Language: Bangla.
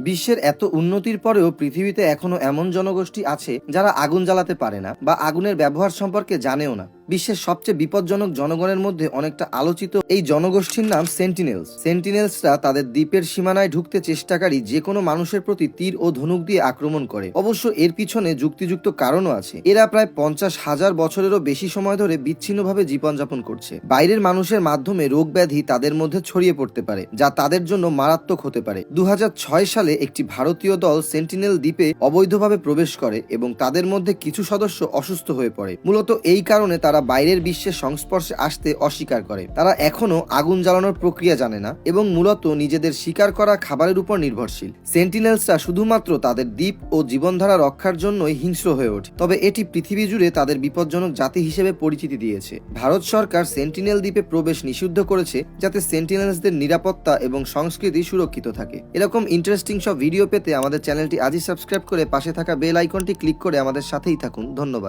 বিশ্বের এত উন্নতির পরেও পৃথিবীতে এখনও এমন জনগোষ্ঠী আছে যারা আগুন জ্বালাতে পারে না বা আগুনের ব্যবহার সম্পর্কে জানেও না। বিশ্বের সবচেয়ে বিপজ্জনক জনগণের মধ্যে অনেকটা আলোচিত এই জনগোষ্ঠীর নাম সেন্টিনেলস সেন্টিনেলসরা তাদের দ্বীপের সীমানায় ঢুকতে চেষ্টাকারী যে কোনো মানুষের প্রতি তীর ও ধনুক দিয়ে আক্রমণ করে। অবশ্য এর পিছনে যুক্তিযুক্ত কারণও আছে। এরা প্রায় পঞ্চাশ হাজার বছরেরও বেশি সময় ধরে বিচ্ছিন্নভাবে জীবনযাপন করছে। বাইরের মানুষের মাধ্যমে রোগ ব্যাধি তাদের মধ্যে ছড়িয়ে পড়তে পারে, যা তাদের জন্য মারাত্মক হতে পারে। দু হাজার ছয় সালে একটি ভারতীয় দল সেন্টিনেল দ্বীপে অবৈধভাবে প্রবেশ করে এবং তাদের মধ্যে কিছু সদস্য অসুস্থ হয়ে পড়ে। মূলত এই কারণে তারা বাইরের বিশ্বের সংস্পর্শে আসতে অস্বীকার করে। তারা এখনও আগুন জ্বালানোর প্রক্রিয়া জানে না এবং মূলত নিজেদের শিকার করা খাবারের উপর নির্ভরশীল। সেন্টিনেলসরা শুধুমাত্র তাদের দ্বীপ ও জীবনধারা রক্ষার জন্যই হিংস্র হয়ে ওঠে। তবে এটি পৃথিবী জুড়ে তাদের বিপজ্জনক জাতি হিসেবে পরিচিতি দিয়েছে। ভারত সরকার সেন্টিনেল দ্বীপে প্রবেশ নিষিদ্ধ করেছে যাতে সেন্টিনেলসদের নিরাপত্তা এবং সংস্কৃতি সুরক্ষিত থাকে। এরকম ইন্টারেস্টিং সব ভিডিও পেতে আমাদের চ্যানেলটি আজই সাবস্ক্রাইব করে পাশে থাকা বেল আইকনটি ক্লিক করে আমাদের সাথেই থাকুন। ধন্যবাদ।